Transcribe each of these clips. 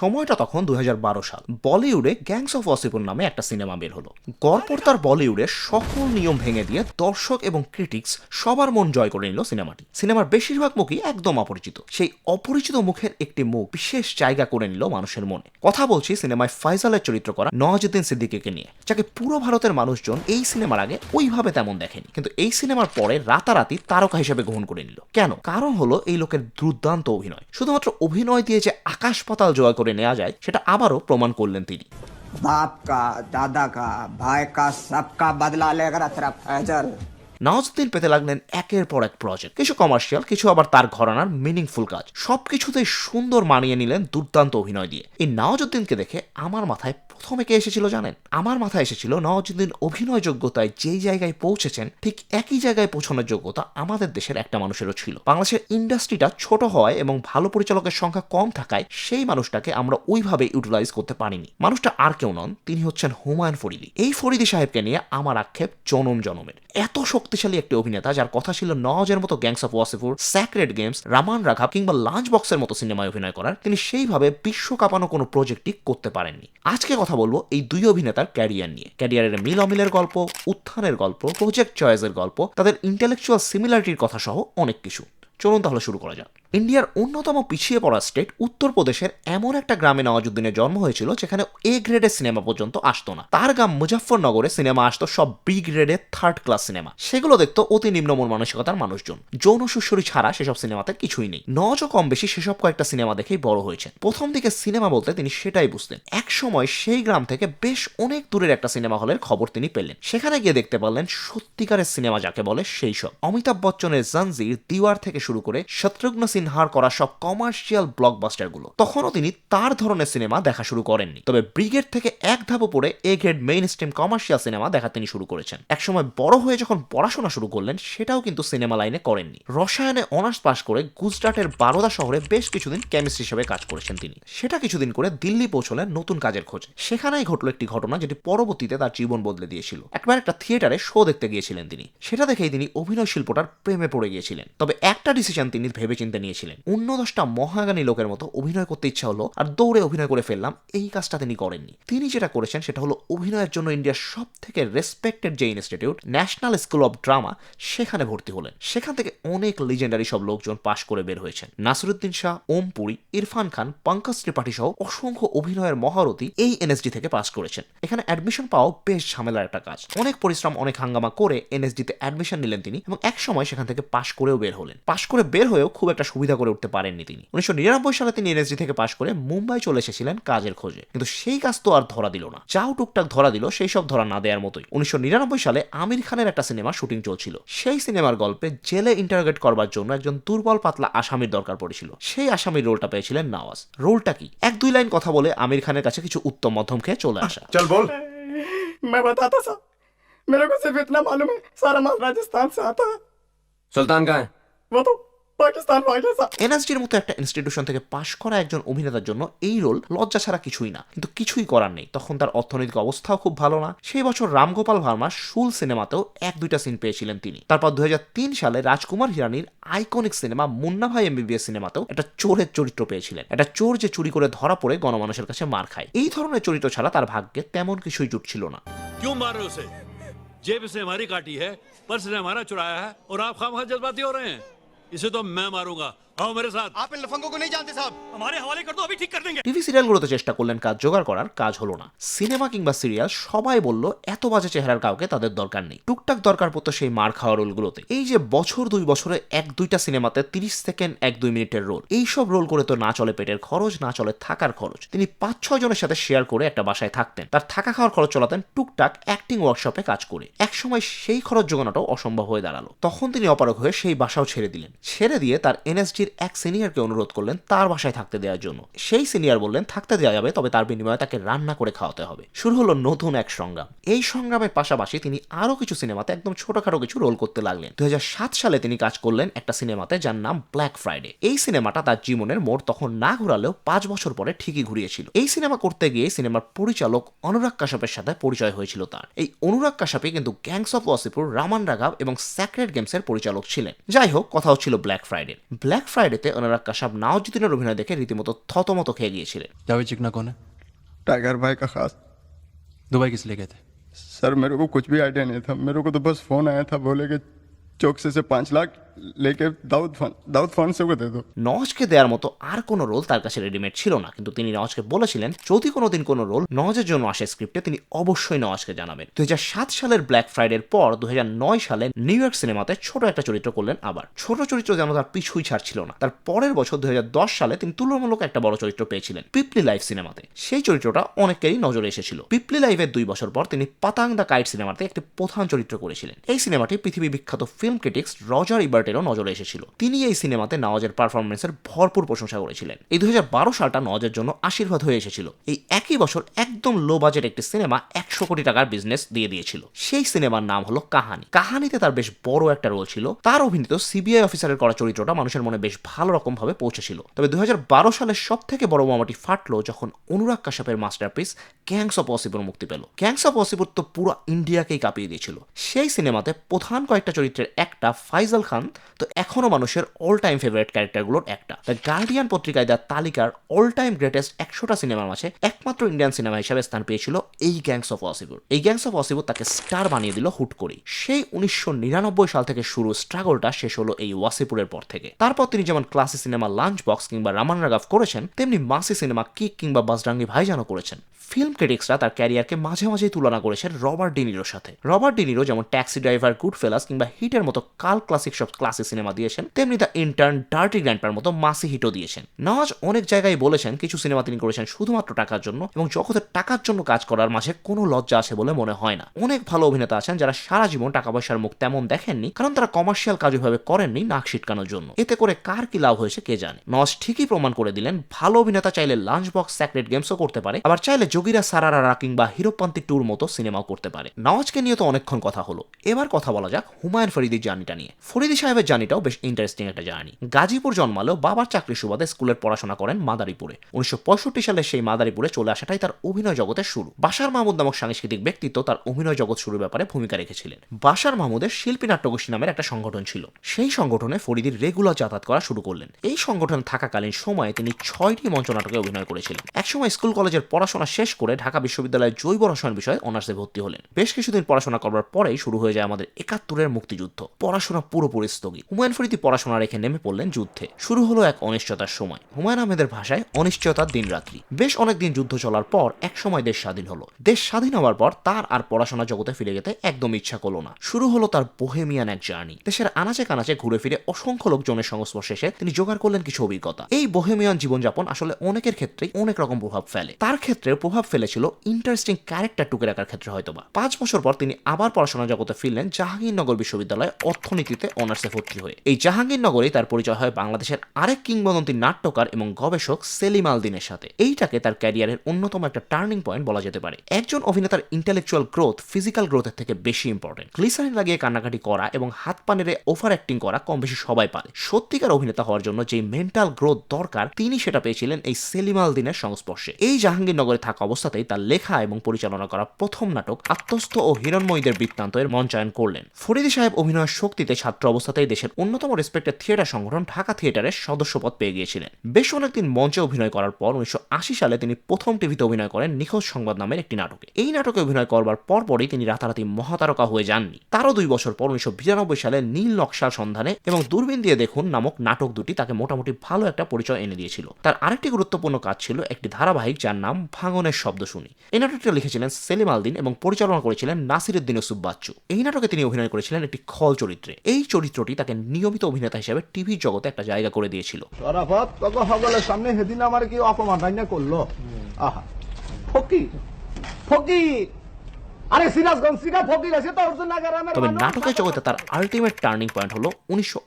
সময়টা তখন দুই হাজার বারো সাল। বলিউডে গ্যাংস অফ ওয়াসিপুর নামে একটা সিনেমা বের হলো। গড়পড়তার বলিউডের সকল নিয়ম ভেঙে দিয়ে দর্শক এবং ক্রিটিক্স সবার মন জয় করে নিল সিনেমাটি। সিনেমার বেশিরভাগ মুখই একদম অপরিচিত। সেই অপরিচিত মুখের একটি মুখ বিশেষ জায়গা করে নিল মানুষের মনে। কথা বলছি সিনেমায় ফাইজালের চরিত্র করা নওয়াজুদ্দিন সিদ্দিকীকে নিয়ে, যাকে পুরো ভারতের মানুষজন এই সিনেমার আগে ওইভাবে তেমন দেখেনি। কিন্তু এই সিনেমার পরে রাতারাতি তারকা হিসেবে গ্রহণ করে নিল। কেন? কারণ হলো এই লোকের দুর্দান্ত অভিনয়। শুধুমাত্র অভিনয় দিয়ে যে আকাশ পাতাল জয় করে করে নেওয়া যায়, সেটা আবারও প্রমাণ করলেন তিনি। বাপ কা দাদা কা ভাই কা সবকা বদলা লেগা তেরা হাজার নওয়াজুদ্দিন পেতে লাগলেন একের পর এক প্রজেক্ট কিছু কমার্শিয়াল কিছু আবার তার ঘরানার মিনিংফুল কাজ। সবকিছুতেই সুন্দর মানিয়ে নিলেন দুর্দান্ত অভিনয় দিয়ে। এই নওয়াজুদ্দিনকে দেখে আমার মাথায় প্রথমে কে এসেছিল জানেন? আমার মাথায় এসেছিল নওয়াজুদ্দিন অভিনয় যোগ্যতায় যেই জায়গায় পৌঁছেছেন, ঠিক একই জায়গায় পৌঁছানোর যোগ্যতা আমাদের দেশের একটা মানুষেরও ছিল। বাংলাদেশের ইন্ডাস্ট্রিটা ছোট হওয়ায় এবং ভালো পরিচালকের সংখ্যা কম থাকায় সেই মানুষটাকে আমরা ওইভাবে ইউটিলাইজ করতে পারিনি। মানুষটা আর কেউ নন, তিনি হচ্ছেন হুমায়ুন ফরিদি। এই ফরিদি সাহেবকে নিয়ে আমার আক্ষেপ জনম জনমের। এত শক্তিশালী একটি অভিনেতা যার কথা ছিল নওয়াজের মতো Gangs of Wasseypur Sacred Games Raman রাঘাব কিংবা লাঞ্চ বক্সের মতো সিনেমায় অভিনয় করার, তিনি সেইভাবে বিশ্ব কাঁপানো কোনো প্রজেক্টই করতে পারেননি। আজকে কথা বলব এই দুই অভিনেতার ক্যারিয়ার নিয়ে। ক্যারিয়ারের মিল অমিলের গল্প, উত্থানের গল্প প্রজেক্ট চয়েসের গল্প, তাদের ইন্টেলেকচুয়াল সিমিলারিটির কথা সহ অনেক কিছু। চলুন তাহলে শুরু করা যাক। ইন্ডিয়ার অন্যতম পিছিয়ে পড়া স্টেট উত্তরপ্রদেশের এমন একটা গ্রামে নওয়াজুদ্দিনের জন্ম হয়েছিল, যেখানে এ গ্রেডের সিনেমা পর্যন্ত আসতো না। তার গ্রাম মুজাফরনগরে সিনেমা আসতো, সব বি গ্রেডের থার্ড ক্লাস সিনেমা সেগুলো দেখতো অতি নিম্নমন মানসিকতার মানুষজন। যৌন সুশ্বরী ছাড়া সেসব সিনেমাতে কিছুই নেই। নজও কম বেশি সেসব কয়েকটা সিনেমা দেখেই বড় হয়েছেন। প্রথম দিকে সিনেমা বলতে তিনি সেটাই বুঝতেন। এক সময় সেই গ্রাম থেকে বেশ অনেক দূরের একটা সিনেমা হলের খবর তিনি পেলেন। সেখানে গিয়ে দেখতে পারলেন সত্যিকারের সিনেমা যাকে বলে সেই সব। অমিতাভ বচ্চনের জঞ্জির দিওয়ার থেকে শুরু করে শত্রুঘ্ন সিনহার করা সব কমার্শিয়াল ব্লকবাস্টারগুলো তখনও তিনি তার ধরনের সিনেমা দেখা শুরু করেননি। তবে ব্রিগেড থেকে এক ধাপ উপরে A grade mainstream commercial cinema দেখা তিনি শুরু করেছেন। একসময় বড় হয়ে যখন পড়াশোনা শুরু করলেন, সেটাও কিন্তু সিনেমা লাইনে করেননি। রসায়নে অনার্স পাশ করে গুজরাটের বারোদা শহরে বেশ কিছুদিন কেমিস্ট হিসেবে কাজ করেছেন তিনি। সেটা কিছুদিন করে দিল্লি পৌঁছলেন নতুন কাজের খোঁজে। সেখানেই ঘটলো একটি ঘটনা যেটি পরবর্তীতে তার জীবন বদলে দিয়েছিল। একবার একটা থিয়েটারে শো দেখতে গিয়েছিলেন তিনি। সেটা দেখেই তিনি অভিনয় শিল্পটার প্রেমে পড়ে গিয়েছিলেন। তবে একটা ডিসিশন তিনি ভেবেচিন্তে নিয়েছিলেন। অন্য দশটা মহাগানী লোকের মতো অভিনয় করতে ইচ্ছা হলো আর দৌড়ে অভিনয় করে ফেললাম, এই কাজটা তিনি করেননি। তিনি যেটা করেছেন সেটা হলো অভিনয়ের জন্য ইন্ডিয়ার সব থেকে রেসপেক্টেড যে institute National School of Drama সেখানে ভর্তি হলেন। সেখান থেকে অনেক লিজেন্ডারি সব লোকজন পাশ করে বের হয়েছেন। নাসরুদ্দিন শাহ, ওম পুরী, ইরফান খান, পঙ্কজ ত্রিপাঠী সহ অসংখ্য অভিনয়ের মহারথী এই এনএসডি থেকে পাশ করেছেন। এখানে অ্যাডমিশন পাওয়াও বেশ ঝামেলার একটা কাজ। অনেক পরিশ্রম, অনেক হাঙ্গামা করে এনএসডিতে অ্যাডমিশন নিলেন তিনি এবং এক সময় সেখান থেকে পাশ করেও বের হলেন। পাশ করে বের হয়েও খুব একটা সুবিধা করে উঠতে পারেননি তিনি উনিশশো নিরানব্বই সালে তিনি এনএসডি থেকে পাশ করে মুম্বাই চলে এসেছিলেন কাজের খোঁজে কিন্তু সেই কাজ তো আর ধরা দিল না যাও টুকটাক ধরা দিল সেই সব ধরা না দেওয়ার মতোই উনিশশো নিরানব্বই সালে আমির খানের একটা সিনেমা শুটিং চলছিল সেই সিনেমার গল্পে জেলে ইন্টারোগেট করবার জন্য একজন দুর্বল পাতলা আসামির দরকার পড়েছিল সেই আসামির রোলটা পেয়েছিলেন নওয়াজ রোলটা কি এক দুই লাইন কথা বলে আমির খানের কাছে কিছু উত্তম মধ্যম খেয়ে চলে আসা चल बोल मैं बताता साहब मेरे को सिर्फ इतना मालूम है सारा माल राजस्थान से आता है सुल्तान कहाँ है वो तो पाकिस्तान वाले साहब এনএসডির মতো একটা ইনস্টিটিউশন থেকে পাশ করা একজন অভিনেতার জন্য এই রোল লজ্জা ছাড়া কিছুই না কিন্তু কিছুই করার নেই তখন তার অর্থনৈতিক অবস্থাও খুব ভালো না সেই বছর রামগোপাল ভার্মা শুল সিনেমাতেও এক দুইটা সিন পেয়েছিলেন তিনি তারপর দুই সালে Rajkumar হিরানির iconic cinema Munna Bhai MBBS সিনেমাতেও একটা চোরের চরিত্র পেয়েছিলেন একটা চোর যে চুরি করে ধরা পড়ে গণমানুষের কাছে মার খায় এই ধরনের চরিত্র ছাড়া তার ভাগ্যে তেমন কিছুই জুটছিল না क्यों मार रहे हो उसे जेब से हमारी काटी है पर्स ने हमारा चुराया है और आप खाम जज्बाती हो रहे हैं इसे तो मैं मारूँगा। आओ मेरे साथ आप इन लफंगों को नहीं जानते साहब हमारे हवाले कर दो अभी ठीक कर देंगे টিভি সিরিয়ালগুলোতে চেষ্টা করলেন কাজ জোগাড় করার কাজ হলো না সিনেমা কিংবা সিরিয়াল সবাই বলল এত বাজে চেহারার কাউকে তাদের দরকার নেই টুকটাক দরকার পড়তো সেই মার খাওয়া রোলগুলোতে এই যে বছর দুই বছরে এক দুইটা সিনেমাতে তিরিশ সেকেন্ড এক দুই মিনিটের রোল এই সব রোল করে তো না চলে পেটের খরচ না চলে থাকার খরচ তিনি পাঁচ ছয় জনের সাথে শেয়ার করে একটা বাসায় থাকতেন তার থাকা খাওয়ার খরচ চলাতেন টুকটাক অ্যাক্টিং ওয়ার্কশপে কাজ করে একসময় সেই খরচ জোগানোটাও অসম্ভব হয়ে দাঁড়ালো তখন তিনি অপারগ হয়ে সেই বাসাও ছেড়ে দিলেন ছেড়ে দিয়ে তার এনএসজির এক সিনিয়রকে অনুরোধ করলেন তার বাসায় থাকতে দেওয়ার জন্য। সেই সিনিয়র বললেন, থাকতে দেওয়া যাবে, তবে তার বিনিময়ে তাকে রান্না করে খাওয়াতে হবে। শুরু হলো নতুন এক সংগ্রাম। এই সংগ্রামের পাশাপাশি তিনি আরও কিছু সিনেমাতে একদম ছোটখাটো কিছু রোল করতে লাগলেন। দুই সালে তিনি কাজ করলেন একটা সিনেমাতে যার নাম ব্ল্যাক ফ্রাইডে এই সিনেমাটা তার জীবনের মোড় তখন না ঘোরালেও পাঁচ বছর পরে ঠিকই ঘুরিয়েছিল। এই সিনেমা করতে গিয়ে সিনেমার পরিচালক অনুরাগ কাশ্যপের সাথে পরিচয় হয়েছিল তার। এই অনুরাগ কাশ্যপই কিন্তু গ্যাংস অফ ওয়াসিপুর রামান রাঘাব এবং স্যাক্রেড গেমসের পরিচালক ছিলেন। যাই হোক, কথা হচ্ছিল black Friday black ফ্রাইডেতে Anurag Kashyap নাওজুদ্দিনের অভিনয় দেখে রীতিমতো থতমত খেয়ে গিয়েছিলেন जावेद चिकना कौन है टाइगर भाई का खास दुबई किस लिए गए थे सर मेरे को कुछ भी आइडिया नहीं था मेरे को तो बस फोन आया था बोले कि चौकसे से पाँच लाख লেকে দাউদ ফান, দাউদ ফান্সেকে দে দো নওয়াজকে দেওয়ার মতো আর কোনো রোল তার কাছে রেডিমেড ছিল না। কিন্তু তিনি নওয়াজকে বলেছিলেন, যদি কোনোদিন কোনো রোল নওয়াজের জন্য আসে স্ক্রিপ্টে তিনি অবশ্যই নওয়াজকে জানাবেন। দুই হাজার সাত সালের ব্ল্যাক ফ্রাইডের পর দু হাজার নয় সালে নিউ ইয়র্ক সিনেমাতে ছোট একটা চরিত্র করলেন আবার। ছোট চরিত্র যেন তার পিছুই ছাড়ছিল না। তার পরের বছর দুই হাজার দশ সালে তিনি তুলনামূলক একটা বড় চরিত্র পেয়েছিলেন পিপলি লাইফ সিনেমাতে সেই চরিত্রটা অনেকেরই নজরে এসেছিল। পিপলি লাইফের দুই বছর পর তিনি পাতাং দ্য কাইট সিনেমাতে একটি প্রধান চরিত্র করেছিলেন। এই সিনেমাটি পৃথিবী বিখ্যাত ফিল্ম ক্রিটিক্স রজার ইবার্ট ইবার্টেরও নজরে এসেছিল। তিনি এই সিনেমাতে নওয়াজের পারফরমেন্সের ভরপুর প্রশংসা করেছিলেন। এই দুই সালটা নওয়াজের জন্য আশীর্বাদ হয়ে এসেছিল। এই একই বছর একদম লো বাজেট একটি সিনেমা একশো কোটি টাকার বিজনেস দিয়ে দিয়েছিল। সেই সিনেমার নাম হলো কাহানি। কাহানিতে তার বেশ বড় একটা রোল ছিল। তার অভিনীত সিবিআই অফিসারের করা চরিত্রটা মানুষের মনে বেশ ভালো রকম ভাবে পৌঁছেছিল। তবে দুই হাজার বারো সালের সব থেকে বড় বোমাটি ফাটলো যখন অনুরাগ কাশ্যপের মাস্টারপিস গ্যাংস অফ অসিপুর মুক্তি পেল। গ্যাংস অফ অসিপুর তো পুরো ইন্ডিয়াকেই কাঁপিয়ে দিয়েছিল। সেই সিনেমাতে প্রধান কয়েকটা চরিত্রের একটা ফাইজাল খান তো এখনও মানুষের অল টাইম ফেভারিট ক্যারেক্টারগুলোর একটা। দ্য গার্ডিয়ান পত্রিকায় দেওয়া তালিকার অল টাইম গ্রেটেস্ট একশোটা সিনেমার মাঝে একমাত্র ইন্ডিয়ান সিনেমা হিসেবে স্থান পেয়েছিল এই গ্যাংস অফ অসিপুর এই গ্যাংস অফ অসিপুর তাকে স্টার বানিয়ে দিল হুট করে সেই উনিশশো নিরানব্বই সাল থেকে শুরু স্ট্রাগলটা শেষ হলো এই ওয়াসিপুরের পর থেকে। তারপর তিনি যেমন ক্লাসি সিনেমা লাঞ্চ বক্স কিংবা রামান রাগাফ করেছেন, তেমনি মাসি সিনেমা কিক কিংবা বাজরাঙ্গি ভাইজানও করেছেন। ফিল্ম ক্রিটিক্সরা তার ক্যারিয়ারকে মাঝে মাঝেই তুলনা করেছেন রবার্ট ডিনিরোর সাথে। রবার্ট ডিনিরো যেমন ট্যাক্সি ড্রাইভার গুড ফেলাস কিংবা হিটের মতো কাল ক্লাসিক সব ক্লাসিক সিনেমা দিয়েছেন, তেমনি দ্য ইন্টার্ন ডার্টি গ্র্যান্ডপার মতো মাসি হিটও দিয়েছেন। নওয়াজ অনেক জায়গায় বলেছেন কিছু সিনেমা তিনি করেছেন শুধুমাত্র টাকার জন্য এবং জগতের টাকার জন্য কাজ করার মাঝে কোনো লজ্জা আছে বলে মনে হয় না। অনেক ভালো অভিনেতা আছেন যারা সারা জীবন টাকা পয়সার মুখ তেমন দেখেননি, কারণ তারা কমার্শিয়াল কাজ ওইভাবে করেননি নাক ছিটকানোর জন্য। এতে করে কার কি লাভ হয়েছে কে জানে? নওয়াজ ঠিকই প্রমাণ করে দিলেন, ভালো অভিনেতা চাইলে লাঞ্চ বক্স স্যাক্রেট গেমসও করতে পারে, আবার চাইলে যোগীরা সারারারা কিংবা হিরোপান্তি ট্যুর মতো সিনেমাও করতে পারে। নওয়াজকে নিয়ে তো অনেকক্ষণ কথা হলো। এবার কথা বলা যাক হুমায়ুন ফরিদির জার্নিটা নিয়ে। ফরিদি সাহেবের জার্নিটাও বেশ ইন্টারেস্টিং একটা জার্নি। গাজীপুর জন্মালেও বাবার চাকরি সুবাদে স্কুলের পড়াশোনা করেন মাদারীপুরে। উনিশশো সালে সেই মাদারীপুরে চলে আসাটাই তার অভিনয় জগতের শুরু। বাসার মাহমুদ নামক সাংস্কৃতিক ব্যক্তিত্ব তার অভিনয় জগৎ শুরুর ব্যাপারে ভূমিকা রেখেছিলেন। বাসার মাহমুদের শিল্পী নাট্যগোষ্ঠী নামের একটা সংগঠন ছিল। সেই সংগঠনে ফরিদির রেগুলার যাতায়াত করা শুরু করলেন। এই সংগঠন থাকাকালীন সময়ে তিনি ছয়টি মঞ্চনাটকে অভিনয় করেছিলেন। একসময় স্কুল কলেজের পড়াশোনা শেষ করে ঢাকা বিশ্ববিদ্যালয়ের জৈব রসায়ন বিষয়ে অনার্সে ভর্তি হলেন। বেশ কিছুদিন পড়াশোনা করবার পরেই শুরু হয়ে যায় আমাদের একাত্তরের মুক্তিযুদ্ধ। পড়াশোনা পুরোপুরি স্থগিত। হুমায়ুন ফরিদি পড়াশোনা রেখে নেমে পড়লেন যুদ্ধে। শুরু হলো এক অনিশ্চয়তার সময়। হুমায়ুন আহমেদের ভাষায় অনিশ্চয়তার দিন রাত্রি বেশ অনেকদিন যুদ্ধ চলার পর এক সময় দেশ স্বাধীন হলো। দেশ স্বাধীন হওয়ার পর তার আর পড়াশোনা জগতে ফিরে যেতে একদম ইচ্ছা করল না। শুরু হলো তার বোহেমিয়ান এক জার্নি। দেশের আনাচে কানাচে ঘুরে ফিরে অসংখ্য লোকজনের সংস্পর্শে এসে তিনি জোগাড় করলেন কিছু অভিজ্ঞতা। এই বোহেমিয়ান জীবনযাপন আসলে অনেকের ক্ষেত্রেই অনেক রকম প্রভাব ফেলে। তার ক্ষেত্রে প্রভাব ফেলেছিল ইন্টারেস্টিং ক্যারেক্টার টুকে রাখার ক্ষেত্রে হয়তোবা। পাঁচ বছর পর তিনি আবার পড়াশোনা জগতে ফিরলেন জাহাঙ্গীরনগর বিশ্ববিদ্যালয়ে অর্থনীতিতে অনার্সে ভর্তি হয়ে। এই জাহাঙ্গীরনগরেই তার পরিচয় হয় বাংলাদেশের আরেক কিংবদন্তি নাট্যকার এবং গবেষক সেলিম আলদিনের সাথে। এইটাকে তার ক্যারিয়ারের অন্যতম একটা টার্নিং পয়েন্ট বলা যেতে পারে। একজন অভিনেতার ইন্টেলেকচুয়াল গ্রোথ ফিজিক্যাল গ্রোথের থেকে বেশি ইম্পর্টেন্ট গ্লিসারিন লাগিয়ে কান্নাকাটি করা এবং হাত পানেরে ওভার অ্যাক্টিং করা কম বেশি সবাই পারে। সত্যিকার অভিনেতা হওয়ার জন্য যে মেন্টাল গ্রোথ দরকার, তিনি সেটা পেয়েছিলেন এই সেলিম আলদিনের সংস্পর্শে। এই জাহাঙ্গীরনগরে থাকা অবস্থাতেই তার লেখা এবং পরিচালনা করা প্রথম নাটক আত্মস্থ ও হিরণময়ীদের বৃত্তান্ত এর মঞ্চায়ন করলেন। ফরিদি সাহেব অভিনয়ের শক্তিতে ছাত্র অবস্থাতেই দেশের অন্যতম রেসপেক্টেড থিয়েটার সংগঠন ঢাকা থিয়েটারের সদস্যপদ পেয়ে গিয়েছিলেন। বেশ অনেকদিন মঞ্চে অভিনয় করার পর উনিশশো সালে তিনি প্রথম টিভিতে অভিনয় করেন নিখোঁজ সংবাদ নামের একটি নাটকে। এই নাটকে অভিনয় করবার পরপরই তিনি রাতারাতি মহাতারকা হয়ে যাননি। তারও দুই বছর পর উনিশশো সালে নীল নকশার সন্ধানে এবং দূরবীন দিয়ে দেখুন নামক নাটক দুটি তাকে মোটামুটি ভালো একটা পরিচয় এনে দিয়েছিল। তার আরেকটি গুরুত্বপূর্ণ কাজ ছিল একটি ধারাবাহিক যার নাম ভাঙনের শব্দ শুনি। এই নাটকটা লিখেছিলেন সেলিম আলদিন এবং পরিচালনা করেছিলেন নাসিরুদ্দিন ইউসুফ বাচ্চু। এই নাটকে তিনি অভিনয় করেছিলেন একটি খল চরিত্রে। এই চরিত্রটি তাকে নিয়মিত অভিনেতা হিসেবে টিভির জগতে একটা জায়গা করে দিয়েছিল। শরাফত তোকে সকলের সামনে সেদিন আমার কি অপমান রান্না করল? আহা ফকির ফকির আরে সিরাজগঞ্জ সিরা ফকির আছে তো অর্জুন নাগারামের তবে নাটকের জগতে তার আলটিমেট টার্নিং পয়েন্ট হলো উনিশশো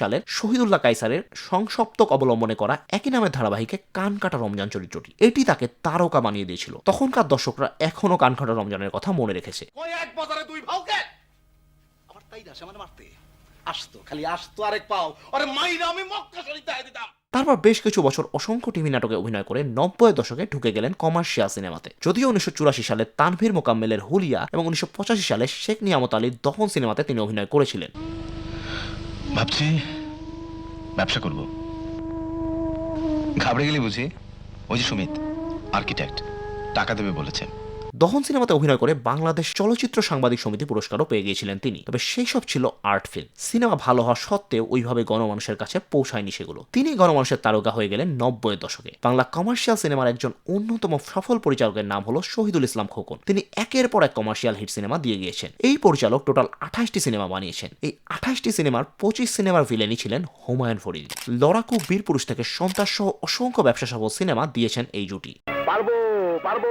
সালের শহীদুল্লাহ কাইসারের সংসপ্তক অবলম্বনে করা একই নামের ধারাবাহিকে কান কাটা রমজান চরিত্রটি। এটি তাকে তারকা বানিয়ে দিয়েছিল। তখনকার দর্শকরা এখনও কান কাটা রমজানের কথা মনে রেখেছে। ওই এক বাজারে দুই ভাউকে? আমার তাই না সে মানে মারতে। আসতো খালি আসতো আরেক পাও। আরে মাইরা আমি মক্কা শরীফ দিতাম। তারপর বেশ কিছু বছর অসংখ্য টিভি নাটকে অভিনয় করে নব্বই দশকে ঢুকে গেলেন কমার্শিয়াল সিনেমাতে। যদিও উনিশশো চুরাশি সালে তানভীর মোকাম্মেলের হুলিয়া এবং উনিশশো পঁচাশি সালে শেখ নিয়ামত আলীর দহন সিনেমাতে তিনি অভিনয় করেছিলেন। ভাবছি ব্যবসা করব। ঘাবড়ে গেলি বুঝি? ওই যে সুমিত আর্কিটেক্ট টাকা দেবে বলেছেন। দহন সিনেমাতে অভিনয় করে বাংলাদেশ চলচ্চিত্র সাংবাদিক সমিতি পুরস্কারও পেয়ে গিয়েছিলেন তিনি। তবে সেই সব ছিল আর্ট ফিল্ম। সিনেমা ভালো হওয়া সত্ত্বেও ওইভাবে গণমানুষের কাছে পৌঁছায়নি সেগুলো। তিনি গণমানুষের তারকা হয়ে গেলেন নব্বইয়ের দশকে। বাংলা কমার্শিয়াল সিনেমার একজন অন্যতম সফল পরিচালকের নাম হলো শহীদুল ইসলাম খোকন। তিনি একের পর এক কমার্শিয়াল হিট সিনেমা দিয়ে গিয়েছেন। এই পরিচালক টোটাল আঠাশটি সিনেমা বানিয়েছেন। এই আঠাশটি সিনেমার পঁচিশ সিনেমার ভিলেনই ছিলেন হুমায়ুন ফরিদ। লড়াকু বীর পুরুষ থেকে সন্ত্রাস সহ অসংখ্য ব্যবসা সফল সিনেমা দিয়েছেন এই জুটি। পারব পারব।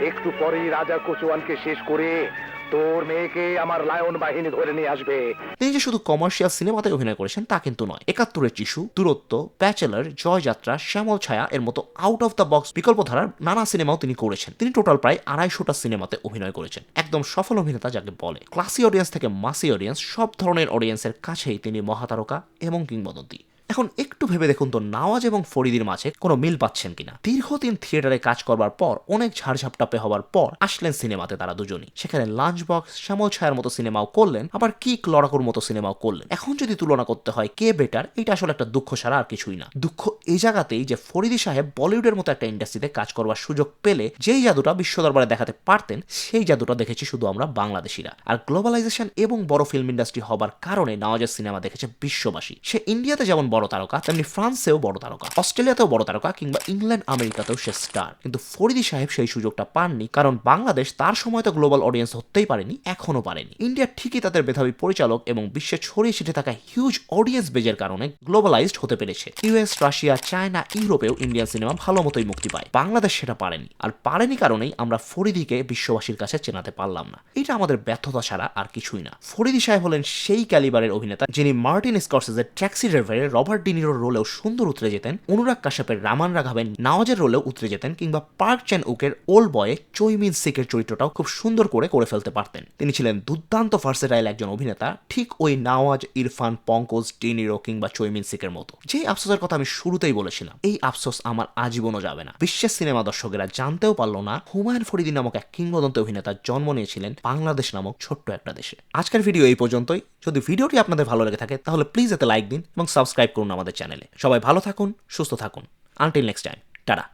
একটু পরেই রাজা কচুয়ানকে শেষ করে তোর মেয়েকে আমার লায়ন বাহিনী ধরে নিয়ে আসবে। তিনি যে শুধু কমার্শিয়াল সিনেমাতে অভিনয় করেছেন, তা কিন্তু নয়। একাত্তরের চিশু দূরত্ব, ব্যাচেলার, জয়যাত্রা, শ্যামল ছায়া, এর মতো আউট অফ দ্য বক্স বিকল্প ধারার নানা সিনেমাও তিনি করেছেন। তিনি টোটাল প্রায় আড়াইশোটা সিনেমাতে অভিনয় করেছেন। একদম সফল অভিনেতা যাকে বলে। ক্লাসি অডিয়েন্স থেকে মাসি অডিয়েন্স সব ধরনের অডিয়েন্সের কাছেই তিনি মহাতারকা এবং কিংবদন্তি। এখন একটু ভেবে দেখুন তো, নওয়াজ এবং ফরিদির মাঝে কোনো মিল পাচ্ছেন কিনা। দীর্ঘদিন থিয়েটারে কাজ করবার পর, অনেক ঝাড়ঝাপটাপে হওয়ার পর আসলেন সিনেমাতে তারা দুজনই। সেখানে লাঞ্চ বক্স শ্যামল ছায়ার মতো সিনেমাও করলেন, আবার কিক লড়াকুর মতো সিনেমাও করলেন। এখন যদি তুলনা করতে হয় কে বেটার, এটা আসলে একটা দুঃখ ছাড়া আর কিছুই না। দুঃখ এই জায়গাতেই যে ফরিদি সাহেব বলিউডের মতো একটা ইন্ডাস্ট্রিতে কাজ করবার সুযোগ পেলে, যেই জাদুটা বিশ্ব দরবারে দেখাতে পারতেন, সেই জাদুটা দেখেছি শুধু আমরা বাংলাদেশিরা। আর গ্লোবালাইজেশন এবং বড় ফিল্ম ইন্ডাস্ট্রি হবার কারণে নওয়াজের সিনেমা দেখেছে বিশ্ববাসী। সে ইন্ডিয়াতে যেমন বড় তারকা, তেমনি ফ্রান্সেও বড় তারকা, অস্ট্রেলিয়াতেও বড় তারকা, কিংবা ইংল্যান্ড, আমেরিকাতেও সে স্টার কিন্তু ফরিদি সাহেব সেই সুযোগটা পাননি, কারণ বাংলাদেশ তার সময় তো গ্লোবাল অডিয়েন্স হতেই পারেনি এখনও পারেনি। ইন্ডিয়া ঠিকই তাদের মেধাবী পরিচালক এবং বিশ্বে ছড়িয়ে ছিটে থাকা হিউজ অডিয়েন্স বেজের কারণে গ্লোবালাইজড হতে পেরেছে। ইউএস রাশিয়া চায়না ইউরোপেও ইন্ডিয়ান সিনেমা ভালো মতোই মুক্তি পায়। বাংলাদেশ সেটা পারেনি, আর পারেনি কারণেই আমরা ফরিদিকে বিশ্ববাসীর কাছে চেনাতে পারলাম না। এটা আমাদের ব্যর্থতা ছাড়া আর কিছুই না। ফরিদি সাহেব হলেন সেই ক্যালিবারের অভিনেতা, যিনি মার্টিন স্কর্সেজের ট্যাক্সি ড্রাইভারের রবার্ট ডিনিরোর রোলেও সুন্দর উতরে যেতেন। অনুরাগ কাশ্যপের রামান রাঘাবেন নাওয়াজের রোলেও উতরে যেতেন কিংবা পার্ক চ্যান উকের ওল্ড বয়ে চৈমিন সিকের চরিত্রটাও খুব সুন্দর করে করে ফেলতে পারতেন। তিনি ছিলেন দুর্দান্ত ভার্সেটাইল একজন অভিনেতা, ঠিক ওই নাওয়াজ, ইরফান, পঙ্কজ ডিনিরো কিংবা চৈমিন সিকের মতো। যে আফসোসের কথা আমি শুরুতেই বলেছিলাম, এই আফসোস আমার আজীবনও যাবে না। বিশ্বের সিনেমা দর্শকেরা জানতেও পারল না হুমায়ুন ফরিদি নামক এক কিংবদন্তি অভিনেতা জন্ম নিয়েছিলেন বাংলাদেশ নামক ছোট্ট একটা দেশে। আজকের ভিডিও এই পর্যন্তই। যদি ভিডিওটি আপনাদের ভালো লেগে থাকে, তাহলে প্লিজ এতে লাইক দিন এবং সাবস্ক্রাইব করুন আমাদের চ্যানেলে। সবাই ভালো থাকুন সুস্থ থাকুন। Until next time tata.